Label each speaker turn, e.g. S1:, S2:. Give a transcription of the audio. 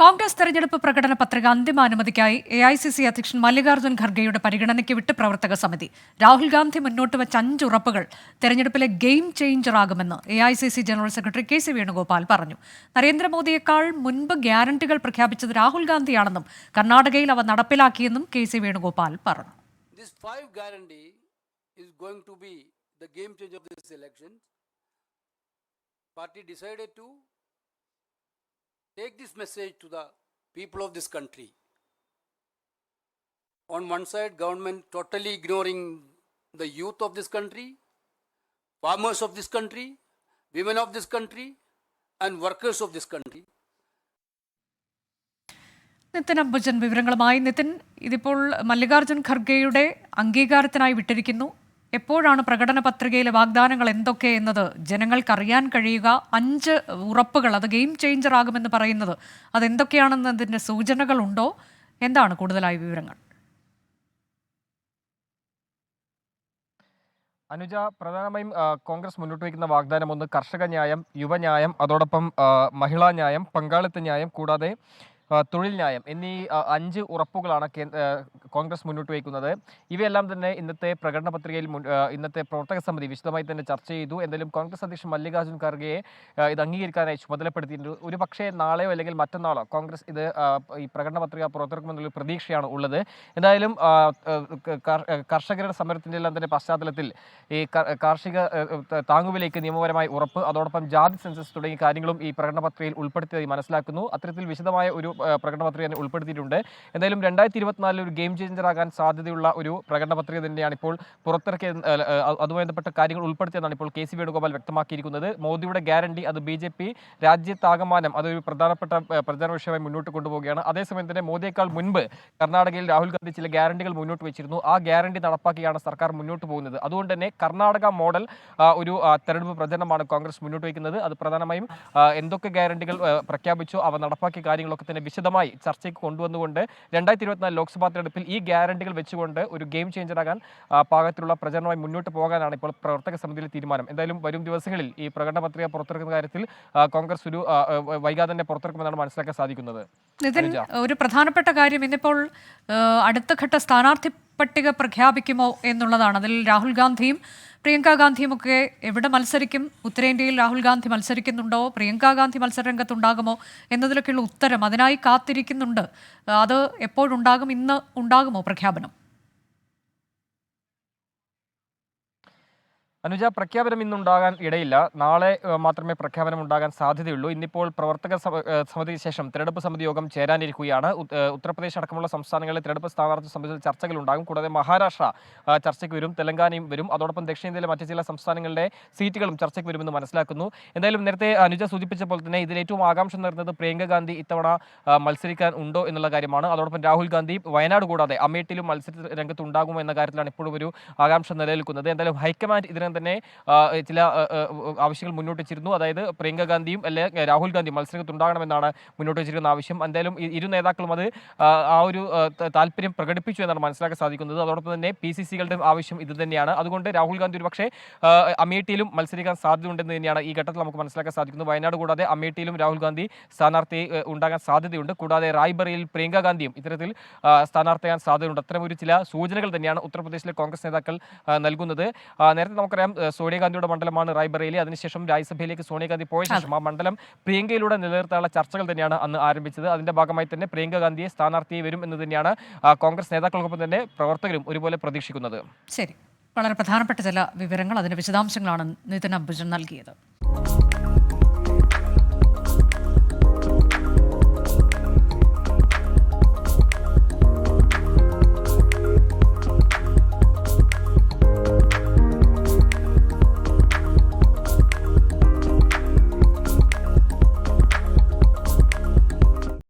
S1: കോൺഗ്രസ് തെരഞ്ഞെടുപ്പ് പ്രകടന പത്രിക അന്തിമ അനുമതിക്കായി A I C C Mallikarjun Mallikarjun ഖർഗെയുടെ പരിഗണനയ്ക്ക് വിട്ട് പ്രവർത്തക സമിതി. രാഹുൽ ഗാന്ധി മുന്നോട്ട് വെച്ച അഞ്ച് ഉറപ്പുകൾ തെരഞ്ഞെടുപ്പിലെ game ചേഞ്ചറാകുമെന്ന് A I C C general secretary K C Venugopal പറഞ്ഞു. നരേന്ദ്രമോദിയേക്കാൾ മുൻപ് ഗ്യാരണ്ടികൾ പ്രഖ്യാപിച്ചത് രാഹുൽ ഗാന്ധിയാണെന്നും കർണാടകയിൽ അവ നടപ്പിലാക്കിയെന്നും കെ സി വേണുഗോപാൽ പറഞ്ഞു.
S2: Party decided to take this message to the people of this country. On one side, government totally ignoring the youth of this country, farmers of this country, women of this country, and workers of this country.
S1: Nitin Ambujan വിവരങ്ങളുമായി നിതിൻ ഇതിപ്പോൾ മല്ലികാർജുൻ ഖർഗെയുടെ അംഗീകാരത്തിനായി വിട്ടിരിക്കുന്നു എപ്പോഴാണ് പ്രകടന പത്രികയിലെ വാഗ്ദാനങ്ങൾ എന്തൊക്കെ എന്നത് ജനങ്ങൾക്കറിയാൻ കഴിയുക. അഞ്ച് ഉറപ്പുകൾ അത് ഗെയിം ചേഞ്ചർ ആകുമെന്ന് പറയുന്നത്. അതെന്തൊക്കെയാണെന്നതിന്റെ സൂചനകളുണ്ടോ? എന്താണ് കൂടുതലായ വിവരങ്ങൾ?
S3: അനുജ പ്രധാനമായും കോൺഗ്രസ് മുന്നോട്ട് വയ്ക്കുന്ന വാഗ്ദാനം ഒന്ന് കർഷക ന്യായം യുവന്യായം അതോടൊപ്പം മഹിളാ ന്യായം പങ്കാളിത്ത ന്യായം കൂടാതെ തൊഴിൽ ന്യായം എന്നീ അഞ്ച് ഉറപ്പുകളാണ് കോൺഗ്രസ് മുന്നോട്ട് വയ്ക്കുന്നത്. ഇവയെല്ലാം തന്നെ ഇന്നത്തെ പ്രകടന പത്രികയിൽ ഇന്നത്തെ പ്രവർത്തക സമിതി വിശദമായി തന്നെ ചർച്ച ചെയ്തു. എന്തായാലും കോൺഗ്രസ് അധ്യക്ഷൻ മല്ലികാർജുൻ ഖർഗെയെ ഇത് അംഗീകരിക്കാനായി ചുമതലപ്പെടുത്തിയിട്ടുണ്ട്. ഒരു പക്ഷേ നാളെയോ അല്ലെങ്കിൽ മറ്റന്നാളോ കോൺഗ്രസ് ഇത് ഈ പ്രകടന പത്രിക പുറത്തിറക്കുമെന്നുള്ള പ്രതീക്ഷയാണ് ഉള്ളത്. എന്തായാലും കർഷകരുടെ സമരത്തിന്റെ എല്ലാം തന്നെ പശ്ചാത്തലത്തിൽ ഈ കാർഷിക താങ്ങുവിലേക്ക് നിയമപരമായി ഉറപ്പ് അതോടൊപ്പം ജാതി സെൻസസ് തുടങ്ങിയ കാര്യങ്ങളും ഈ പ്രകടന പത്രികയിൽ ഉൾപ്പെടുത്തിയതായി മനസ്സിലാക്കുന്നു. അത്തരത്തിൽ വിശദമായ ഒരു പ്രകടന പത്രിക ഉൾപ്പെടുത്തിയിട്ടുണ്ട്. എന്തായാലും രണ്ടായിരത്തി ഇരുപത്തിനാലിൽ ഒരു ഗെയിം ചേഞ്ചർ ആകാൻ സാധ്യതയുള്ള ഒരു പ്രകടന പത്രിക തന്നെയാണ് ഇപ്പോൾ പുറത്തിറക്കിയ അതുമായി ബന്ധപ്പെട്ട കാര്യങ്ങൾ ഉൾപ്പെടുത്തിയതാണ് ഇപ്പോൾ കെ സി വേണുഗോപാൽ വ്യക്തമാക്കിയിരിക്കുന്നത്. മോദിയുടെ ഗ്യാരണ്ടി അത് ബി ജെ പി രാജ്യത്താകമാനം അതൊരു പ്രധാനപ്പെട്ട പ്രചാരണ വിഷയമായി മുന്നോട്ട് കൊണ്ടുപോവുകയാണ്. അതേസമയം തന്നെ മോദിയേക്കാൾ മുൻപ് കർണാടകയിൽ രാഹുൽ ഗാന്ധി ചില ഗ്യാരണ്ടികൾ മുന്നോട്ട് വെച്ചിരുന്നു. ആ ഗ്യാരണ്ടി നടപ്പാക്കിയാണ് സർക്കാർ മുന്നോട്ട് പോകുന്നത്. അതുകൊണ്ട് തന്നെ കർണാടക മോഡൽ ഒരു തെരഞ്ഞെടുപ്പ് പ്രചരണമാണ് കോൺഗ്രസ് മുന്നോട്ട് വയ്ക്കുന്നത്. അത് പ്രധാനമായും എന്തൊക്കെ ഗ്യാരണ്ടികൾ പ്രഖ്യാപിച്ചോ അവ നടപ്പാക്കിയ കാര്യങ്ങളൊക്കെ തന്നെ വിശദമായി ചർച്ചയ്ക്ക് കൊണ്ടുവന്നുകൊണ്ട് രണ്ടായിരത്തി ഇരുപത്തിനാല് ലോക്സഭാ തെരഞ്ഞെടുപ്പിൽ ഈ ഗ്യാരണ്ടികൾ വെച്ചുകൊണ്ട് ഒരു ഗെയിം ചേഞ്ചറാകാൻ പാകത്തിലുള്ള പ്രചരണമായി മുന്നോട്ട് പോകാനാണ് ഇപ്പോൾ പ്രവർത്തക സമിതിയിലെ തീരുമാനം. എന്തായാലും വരും ദിവസങ്ങളിൽ ഈ പ്രകടന പത്രിക പുറത്തിറക്കുന്ന കാര്യത്തിൽ കോൺഗ്രസ് ഒരു വൈകാതെ തന്നെ പുറത്തിറക്കുമെന്നാണ് മനസ്സിലാക്കാൻ സാധിക്കുന്നത്.
S1: നിതിൻ ഒരു പ്രധാനപ്പെട്ട കാര്യം ഇന്നിപ്പോൾ അടുത്ത ഘട്ട സ്ഥാനാർത്ഥി പട്ടിക പ്രഖ്യാപിക്കുമോ എന്നുള്ളതാണ്. അതിൽ രാഹുൽ ഗാന്ധിയും പ്രിയങ്ക ഗാന്ധിയുമൊക്കെ എവിടെ മത്സരിക്കും? ഉത്തരേന്ത്യയിൽ രാഹുൽ ഗാന്ധി മത്സരിക്കുന്നുണ്ടോ? പ്രിയങ്ക ഗാന്ധി മത്സരരംഗത്തുണ്ടാകുമോ? എന്നതിലൊക്കെയുള്ള ഉത്തരം അതിനായി കാത്തിരിക്കുന്നുണ്ട്. അത് എപ്പോഴുണ്ടാകും? ഇന്ന് ഉണ്ടാകുമോ പ്രഖ്യാപനം?
S3: അനുജ പ്രഖ്യാപനം ഇന്നുണ്ടാകാൻ ഇടയില്ല. നാളെ മാത്രമേ പ്രഖ്യാപനം ഉണ്ടാകാൻ സാധ്യതയുള്ളൂ. ഇന്നിപ്പോൾ പ്രവർത്തക സമിതിക്ക് ശേഷം തെരഞ്ഞെടുപ്പ് സമിതി യോഗം ചേരാനിരിക്കുകയാണ്. ഉത്- ഉത്തർപ്രദേശ് അടക്കമുള്ള സംസ്ഥാനങ്ങളിലെ തെരഞ്ഞെടുപ്പ് സ്ഥാനാർത്ഥി സംബന്ധിച്ച ചർച്ചകൾ ഉണ്ടാകും കൂടാതെ മഹാരാഷ്ട്ര ചർച്ചയ്ക്ക് വരും തെലങ്കാനയും വരും. അതോടൊപ്പം ദക്ഷിണേന്ത്യയിലെ മറ്റ് ചില സംസ്ഥാനങ്ങളിലെ സീറ്റുകളും ചർച്ചയ്ക്ക് വരുമെന്ന് മനസ്സിലാക്കുന്നു. എന്തായാലും നേരത്തെ അനുജ സൂചിപ്പിച്ച പോലെ തന്നെ ഇതിൽ ഏറ്റവും ആകാംക്ഷ നിറഞ്ഞത് പ്രിയങ്ക ഗാന്ധി ഇത്തവണ മത്സരിക്കാൻ ഉണ്ടോ എന്നുള്ള കാര്യമാണ്. അതോടൊപ്പം രാഹുൽ ഗാന്ധി വയനാട് കൂടാതെ അമേഠിയിലും മത്സര രംഗത്ത് ഉണ്ടാകുമോ എന്ന കാര്യത്തിലാണ് ഇപ്പോഴും ഒരു ആകാംക്ഷ നിലനിൽക്കുന്നത്. എന്തായാലും ഹൈക്കമാൻഡ് ഇതിനെ തന്നെ ചില ആവശ്യങ്ങൾ മുന്നോട്ട് വെച്ചിരുന്നു. അതായത് പ്രിയങ്ക ഗാന്ധിയും അല്ലെങ്കിൽ രാഹുൽ ഗാന്ധി മത്സരത്തുണ്ടാകണമെന്നാണ് മുന്നോട്ട് വെച്ചിരിക്കുന്ന ആവശ്യം. എന്തായാലും ഇരു നേതാക്കളും അത് ആ, ഒരു താല്പര്യം പ്രകടിപ്പിച്ചു എന്നാണ് മനസ്സിലാക്കാൻ സാധിക്കുന്നത്. അതോടൊപ്പം തന്നെ പി സി സികളുടെ ആവശ്യം ഇത് തന്നെയാണ്. അതുകൊണ്ട് രാഹുൽ ഗാന്ധി ഒരു പക്ഷേ ആ, അമേഠിയിലും മത്സരിക്കാൻ സാധ്യതയുണ്ടെന്ന് തന്നെയാണ് ഈ ഘട്ടത്തിൽ നമുക്ക് മനസ്സിലാക്കാൻ സാധിക്കുന്നത്. വയനാട് കൂടാതെ അമേഠിയിലും രാഹുൽ ഗാന്ധി സ്ഥാനാർത്ഥി ഉണ്ടാകാൻ സാധ്യതയുണ്ട്. കൂടാതെ റായ്ബറയിൽ പ്രിയങ്ക ഗാന്ധിയും ഇത്തരത്തിൽ സ്ഥാനാർത്ഥിയാകാൻ സാധ്യതയുണ്ട്. അത്തരം ഒരു ചില സൂചനകൾ തന്നെയാണ് ഉത്തർപ്രദേശിലെ കോൺഗ്രസ് നേതാക്കൾ നൽകുന്നത്. നേരത്തെ നേരത്തെ നമുക്കറിയാം സോണിയാഗാന്ധിയുടെ മണ്ഡലമാണ് റായ്ബറേലി. അതിനുശേഷം രാജ്യസഭയിലേക്ക് സോണിയാഗാന്ധി പോയ ശേഷം ആ മണ്ഡലം പ്രിയങ്കയിലൂടെ നിലനിർത്താനുള്ള ചർച്ചകൾ തന്നെയാണ് അന്ന് ആരംഭിച്ചത്. അതിന്റെ ഭാഗമായി തന്നെ പ്രിയങ്ക ഗാന്ധിയെ സ്ഥാനാർത്ഥിയെ വരും എന്ന് തന്നെയാണ് കോൺഗ്രസ് നേതാക്കൾക്കൊപ്പം തന്നെ പ്രവർത്തകരും ഒരുപോലെ പ്രതീക്ഷിക്കുന്നത്.
S1: ശരി. വളരെ പ്രധാനപ്പെട്ട ചില വിവരങ്ങൾ അതിന്റെ വിശദാംശങ്ങളാണ് നിതിൻ അംബുജൻ നൽകിയത്.